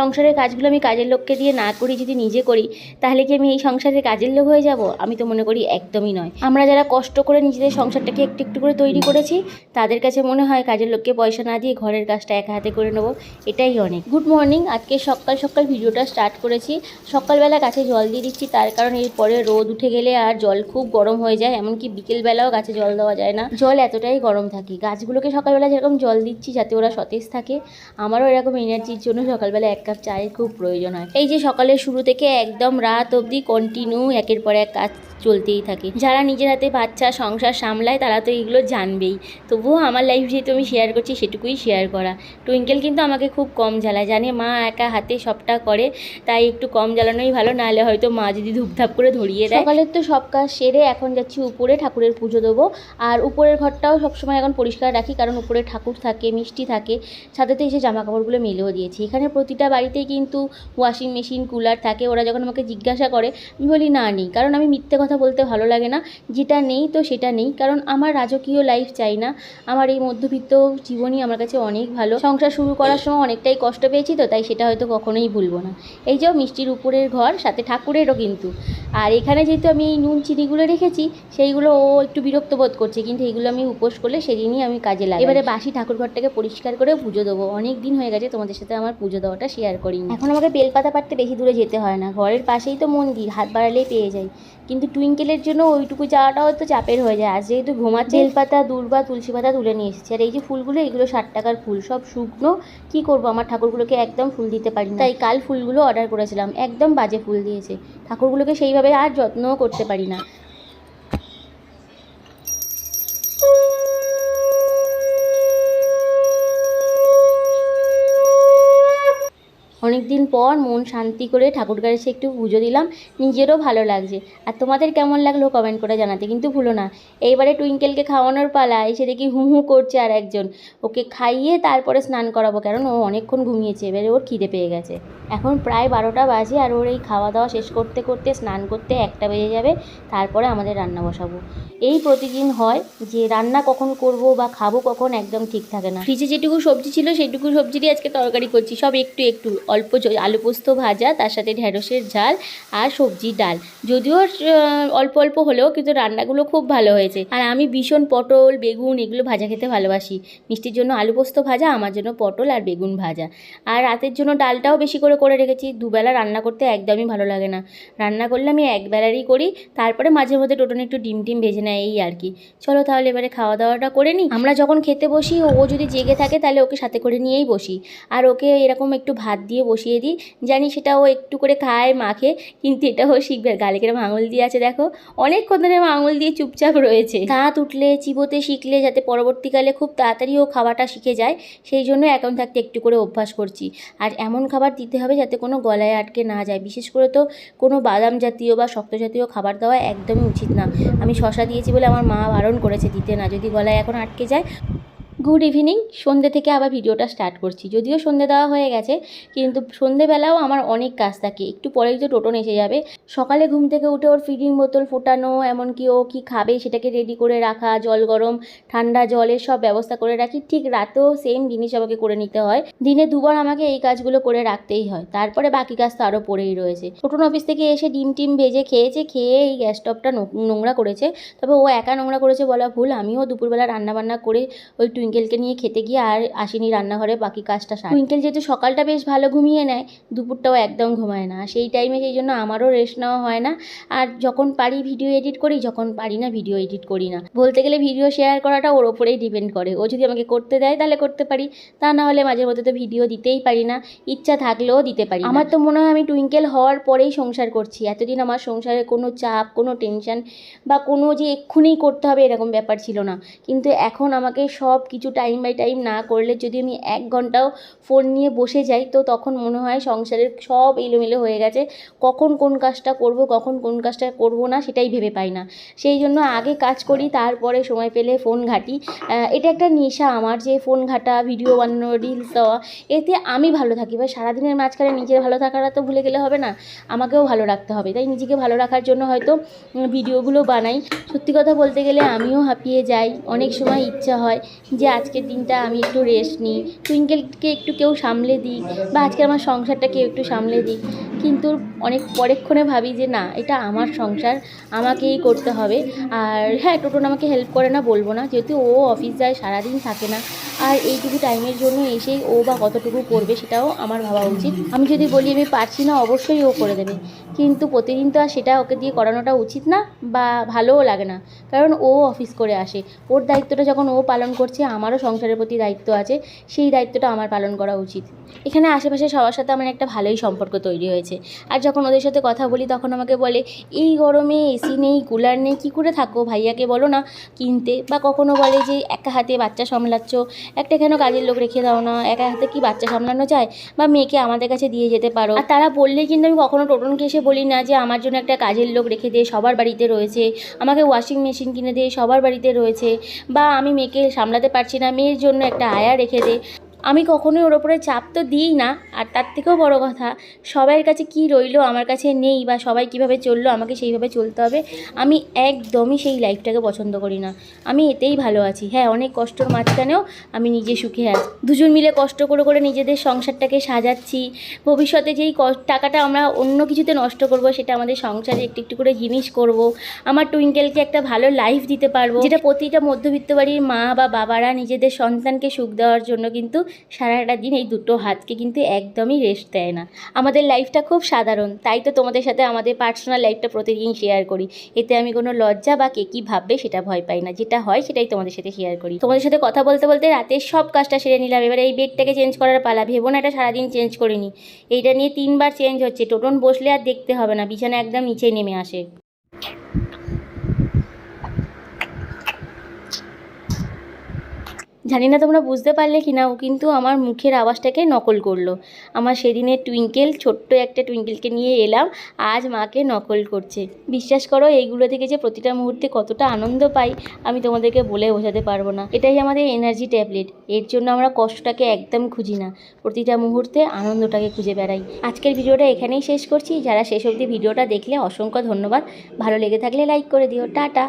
সংসারের কাজগুলো আমি কাজের লোককে দিয়ে না করি, যদি নিজে করি, তাহলে কি আমি এই সংসারের কাজের লোক হয়ে যাব? আমি তো মনে করি একদমই নয়। আমরা যারা কষ্ট করে নিজেদের সংসারটাকে একটু একটু করে তৈরি করেছি, তাদের কাছে মনে হয় কাজের লোককে পয়সা না দিয়ে ঘরের কাজটা একা হাতে করে নেব, এটাই অনেক। গুড মর্নিং আজকে সকাল সকাল ভিডিওটা স্টার্ট করেছি। সকালবেলা গাছে জল দিয়ে দিচ্ছি, তার কারণ এরপরে রোদ উঠে গেলে আর জল খুব গরম হয়ে যায়, এমনকি বিকেলবেলাও গাছে জল দেওয়া যায় না। জল এতটাই গরম থাকে। গাছগুলোকে সকালবেলা যেরকম জল দিচ্ছি, যাতে ওরা সতেজ থাকে। আমারও এরকম এনার্জির জন্য সকালবেলা এক কাপ চায়ের খুব প্রয়োজন হয়। এই যে সকালের শুরু থেকে একদম রাত অবধি কন্টিনিউ একের পর এক কাজ চলতেই থাকে। যারা নিজের হাতে বাচ্চা সংসার সামলায়, তারা তো এইগুলো জানবেই। তবুও আমার লাইফ যেহেতু আমি শেয়ার করছি, সেটুকুই শেয়ার করা। টুইঙ্কেল কিন্তু আমাকে খুব কম জ্বালায়। জানে মা একা হাতে সবটা করে, তাই একটু কম জ্বালানোই ভালো। নাহলে হয়তো মা যদি ধূপধাপ করে ধরিয়ে দেয়। সকালের তো সব কাজ সেরে এখন যাচ্ছি উপরে ঠাকুরের পুজো দেবো। আর উপরের ঘরটাও সবসময় এখন পরিষ্কার রাখি, কারণ উপরে ঠাকুর থাকে, মিষ্টি থাকে। ছাদেতে এসে জামা কাপড়গুলো মেলেও দিয়েছি। এখানে প্রতিটা বাড়িতেই কিন্তু ওয়াশিং মেশিন কুলার থাকে। ওরা যখন আমাকে জিজ্ঞাসা করে, আমি বলি, না নেই। কারণ আমি মিথ্যে কথা বলতে ভালো লাগে না। যেটা নেই তো সেটা নেই। কারণ আমার রাজকীয় লাইফ চাই না। আমার এই মধ্যবিত্ত জীবনই আমার কাছে অনেক ভালো। সংসার শুরু করার সময় অনেকটাই কষ্ট পেয়েছি তো, তাই সেটা হয়তো কখনোই ভুলবো না। এই যে মিষ্টির উপরের ঘর, সাথে ঠাকুরেরও কিন্তু। আর এখানে যেহেতু আমি এই নুন চিনিগুলো রেখেছি, সেইগুলো ও একটু বিরক্ত বোধ করছে। কিন্তু এগুলো আমি উপোস করলে সেদিনই আমি কাজে লাগাই। এবারে বাসি ঠাকুর ঘরটাকে পরিষ্কার করে পুজো দেবো। অনেক দিন হয়ে গেছে তোমাদের সাথে আমার পুজো দেওয়াটা শেয়ার করিনি। এখন আমাকে বেলপাতা পাড়তে বেশি দূরে যেতে হয় না। ঘরের পাশেই তো মন্দির, হাত বাড়ালেই পেয়ে যাই। কিন্তু টুইঙ্কেলের জন্য ওইটুকু যাওয়াটাও তো চাপের হয়ে যায়। আর যেহেতু ঘুমাচ্ছে বেলপাতা দূর্বা তুলসী পাতা তুলে নিয়ে এসেছি। আর এই যে ফুলগুলো এগুলো ষাট টাকার ফুল। সব শুকনো। কি করব? আমার ঠাকুরগুলোকে একদম ফুল দিতে পারি না। তাই কাল ফুলগুলো অর্ডার করেছিলাম। একদম বাজে ফুল দিয়েছে। ঠাকুরগুলোকে সেইভাবে আর যত্নও করতে পারি না। অনেক দিন পর মন শান্তি করে ঠাকুর কাছে একটু পুজো দিলাম। নিজেরও ভালো লাগছে। আর তোমাদের কেমন লাগল কমেন্ট করে জানাতে কিন্তু ভুলো না। এইবারে টুইঙ্কেলকে খাওয়ানোর পালা, এসে দেখি হু হু করছে আর একজন। ওকে খাইয়ে তারপরে স্নান করাবো, কারণ ও অনেকক্ষণ ঘুমিয়েছে। এবারে ওর খিদে পেয়ে গেছে। এখন প্রায় বারোটা বাজে আর ওর এই খাওয়া দাওয়া শেষ করতে করতে, স্নান করতে একটা বেজে যাবে। তারপরে আমাদের রান্না বসাবো। এই প্রতিদিন হয় যে রান্না কখন করব বা খাব কখন একদম ঠিক থাকে না। ফ্রিজে যেটুকু সবজি ছিল সেটুকু সবজি দিয়ে আজকে তরকারি করছি। সব একটু একটু অল্প আলু পোস্ত ভাজা, তার সাথে ঢেঁড়সের ঝাল আর সবজি ডাল। যদিও অল্প অল্প হলেও কিন্তু রান্নাগুলো খুব ভালো হয়েছে। আর আমি ভীষণ পটল, বেগুন এগুলো ভাজা খেতে ভালোবাসি। মিষ্টির জন্য আলু পোস্ত ভাজা, আমার জন্য পটল আর বেগুন ভাজা। আর রাতের জন্য ডালটাও বেশি করে করে রেখেছি। দুবেলা রান্না করতে একদমই ভালো লাগে না। রান্না করলে আমি একবেলারই করি। তারপরে মাঝে মধ্যে টোটনে একটু ডিম টিম ভেজে নেয় এই আর কি। চলো তাহলে এবারে খাওয়া দাওয়াটা করে নিই আমরা যখন খেতে বসি, ও যদি জেগে থাকে তাহলে ওকে সাথে করে নিয়েই বসি। আর ওকে এরকম একটু ভাত দিয়ে বসিয়ে দিই। জানি সেটা ও একটু করে খায়, মাখে, কিন্তু এটা ও শিখবে গালে কিরম আঙুল দিয়ে আছে, দেখো। অনেকক্ষণ ধরে আঙুল দিয়ে চুপচাপ রয়েছে। দাঁত উঠলে, চিবোতে শিখলে, যাতে পরবর্তীকালে খুব তাড়াতাড়ি ও খাওয়াটা শিখে যায়, সেই জন্য এখন থাকতে একটু করে অভ্যাস করছি। আর এমন খাবার দিতে হবে যাতে কোনো গলায় আটকে না যায়। বিশেষ করে তো কোনো বাদাম জাতীয় বা শক্ত জাতীয় খাবার দেওয়া একদমই উচিত না। আমি শশা দিয়েছি বলে আমার মা বারণ করেছে দিতে না। যদি গলায় এখন আটকে যায় গুড ইভিনিং সন্ধ্যে থেকে আবার ভিডিওটা স্টার্ট করছি। যদিও সন্ধ্যে দেওয়া হয়ে গেছে, কিন্তু সন্ধ্যেবেলাও আমার অনেক কাজ থাকে। একটু পরেই তো টোটন এসে যাবে। সকালে ঘুম থেকে উঠে ওর ফিডিং বোতল ফোটানো, এমনকি ও কি খাবে সেটাকে রেডি করে রাখা, জল গরম, ঠান্ডা জলের সব ব্যবস্থা করে রাখি। ঠিক রাতেও সেম জিনিস আমাকে করে নিতে হয়। দিনে দুবার আমাকে এই কাজগুলো করে রাখতেই হয়। তারপরে বাকি কাজ তো আরও পড়েই রয়েছে। টোটন অফিস থেকে এসে ডিম টিম ভেজে খেয়েছে, খেয়ে এই গ্যাস স্টোভটা নোংরা করেছে। তবে ও একা নোংরা করেছে বলা ভুল। আমিও দুপুরবেলা রান্না বান্না করে ওই টুইঙ্কেলকে নিয়ে খেতে গিয়ে আর আসিনি রান্নাঘরে, বাকি কাজটা সার। টুইঙ্কেল যেহেতু সকালটা বেশ ভালো ঘুমিয়ে নেয়, দুপুরটাও একদম ঘুমায় না। সেই টাইমে সেই জন্য আমারও রেস্ট নেওয়া হয় না। আর যখন পারি ভিডিও এডিট করি, যখন পারি না ভিডিও এডিট করি না। বলতে গেলে ভিডিও শেয়ার করাটা ওর ওপরেই ডিপেন্ড করে। ও যদি আমাকে করতে দেয়, তাহলে করতে পারি। তা না হলে মাঝে মধ্যে তো ভিডিও দিতেই পারি না। ইচ্ছা থাকলেও দিতে পারি আমার তো মনে হয় আমি টুইঙ্কেল হওয়ার পরেই সংসার করছি। এতদিন আমার সংসারে কোনো চাপ, কোনো টেনশন বা কোনো যে এক্ষুনি করতে হবে এরকম ব্যাপার ছিল না। কিন্তু এখন আমাকে সব কিছু টাইম বাই টাইম না করলে যদি আমি এক ঘন্টাও ফোন নিয়ে বসে যাই, তো তখন মনে হয় সংসারের সব এলোমেলো হয়ে গেছে। কখন কোন কাজটা করব, কখন কোন কাজটা করব না সেটাই ভেবে পাই না। সেই জন্য আগে কাজ করি, তারপরে সময় পেলে ফোন ঘাঁটি। এটা একটা নেশা আমার যে ফোন ঘাঁটা ভিডিও বানানো রিলস দেওয়া, এতে আমি ভালো থাকি। বা সারাদিনের মাঝখানে নিজের ভালো থাকাটা তো ভুলে গেলে হবে না, আমাকেও ভালো রাখতে হবে। তাই নিজেকে ভালো রাখার জন্য হয়তো ভিডিওগুলো বানাই। সত্যি কথা বলতে গেলে আমিও হাঁপিয়ে যাই। অনেক সময় ইচ্ছা হয় যে আজকের দিনটা আমি একটু রেস্ট নিই। টুইঙ্কেলকে একটু কেউ সামলে দিই বা আজকে আমার সংসারটা কেউ একটু সামলে দিই কিন্তু অনেক পরেক্ষণে ভাবি যে না, এটা আমার সংসার, আমাকেই করতে হবে। আর হ্যাঁ টোটন আমাকে হেল্প করে না বলব না, যেহেতু ও অফিস যায়, সারাদিন থাকে না। আর এইটুকু টাইমের জন্য এসেই ও বা কতটুকু করবে সেটাও আমার ভাবা উচিত। আমি যদি বলি আমি পারছি না, অবশ্যই ও করে দেবে। কিন্তু প্রতিদিন তো আর সেটা ওকে দিয়ে করানোটা উচিত না বা ভালোও লাগে না। কারণ ও অফিস করে আসে। ওর দায়িত্বটা যখন ও পালন করছে, আমারও সংসারের প্রতি দায়িত্ব আছে। সেই দায়িত্বটা আমার পালন করা উচিত। এখানে আশেপাশে সবার সাথে আমার একটা ভালোই সম্পর্ক তৈরি হয়েছে। আর যখন ওদের সাথে কথা বলি, তখন আমাকে বলে, এই গরমে এসি নেই, কুলার নেই, কী করে থাকো? ভাইয়াকে বলো না, কিনতে। বা কখনো বলে যে, একা হাতে বাচ্চা সামলাচ্ছ, একটা কেন কাজের লোক রেখে দাও না? একা হাতে কি বাচ্চা সামলানো যায়? বা মেয়েকে আমাদের কাছে দিয়ে যেতে পারো। আর তারা বললে কিন্তু আমি কখনো টোটনকে এসে বলি না যে, আমার জন্য একটা কাজের লোক রেখে দে, সবার বাড়িতে রয়েছে। আমাকে ওয়াশিং মেশিন কিনে দে, সবার বাড়িতে রয়েছে। বা, আমি মেয়েকে সামলাতে পারছি না, মেয়ের জন্য একটা আয়া রেখে দে। আমি কখনোই ওর ওপরে চাপ তো দিই না, আর তার থেকেও বড় কথা সবার কাছে কি রইল, আমার কাছে নেই, বা সবাই কীভাবে চলল, আমাকে সেইভাবে চলতে হবে, আমি একদমই সেই লাইফটাকে পছন্দ করি না। আমি এতেই ভালো আছি। হ্যাঁ অনেক কষ্টর মাঝখানেও আমি নিজে সুখে আছি। দুজন মিলে কষ্ট করে করে নিজেদের সংসারটাকে সাজাচ্ছি। ভবিষ্যতে যেই টাকাটা আমরা অন্য কিছুতে নষ্ট করব, সেটা আমাদের সংসারে একটু একটু করে জিনিস করব, আমার টুইঙ্কেলকে একটা ভালো লাইফ দিতে পারব, যেটা প্রতিটা মধ্যবিত্ত বাড়ির মা বা বাবারা নিজেদের সন্তানকে সুখ দেওয়ার জন্য কিন্তু সারাটা দিন এই দুটো হাতকে কিন্তু একদমই রেস্ট দেয় না। আমাদের লাইফটা খুব সাধারণ, তাই তো তোমাদের সাথে আমাদের পার্সোনাল লাইফটা প্রতিদিন শেয়ার করি। এতে আমি কোনো লজ্জা বা কে কী ভাববে সেটা ভয় পাই না, যেটা হয় সেটাই তোমাদের সাথে শেয়ার করি। তোমাদের সাথে কথা বলতে বলতে রাতের সব কাজটা সেরে নিলাম, এবার এই বেডটাকে চেঞ্জ করার পালা, ভেবো না এটা সারাদিন চেঞ্জ করিনি। এইটা নিয়ে তিনবার চেঞ্জ হচ্ছে, টোটন বসলে আর দেখতে হবে না, বিছানা একদম নিচে নেমে আসে। জানি না তোমরা বুঝতে পারলে কি না, ও কিন্তু আমার মুখের আওয়াজটাকে নকল করল। আমার সেদিনের টুইঙ্কেল ছোট্ট একটা টুইঙ্কেলকে নিয়ে এলাম, আজ মাকে নকল করছে। বিশ্বাস করো, এইগুলো থেকে যে প্রতিটা মুহূর্তে কতটা আনন্দ পাই, আমি তোমাদেরকে বলে বোঝাতে পারব না। এটাই আমাদের এনার্জি ট্যাবলেট এর জন্য আমরা কষ্টটাকে একদম খুঁজি না। প্রতিটা মুহূর্তে আনন্দটাকে খুঁজে বেড়াই। আজকের ভিডিওটা এখানেই শেষ করছি। যারা শেষ অবধি ভিডিওটা দেখলে অসংখ্য ধন্যবাদ। ভালো লেগে থাকলে লাইক করে দিও। টাটা!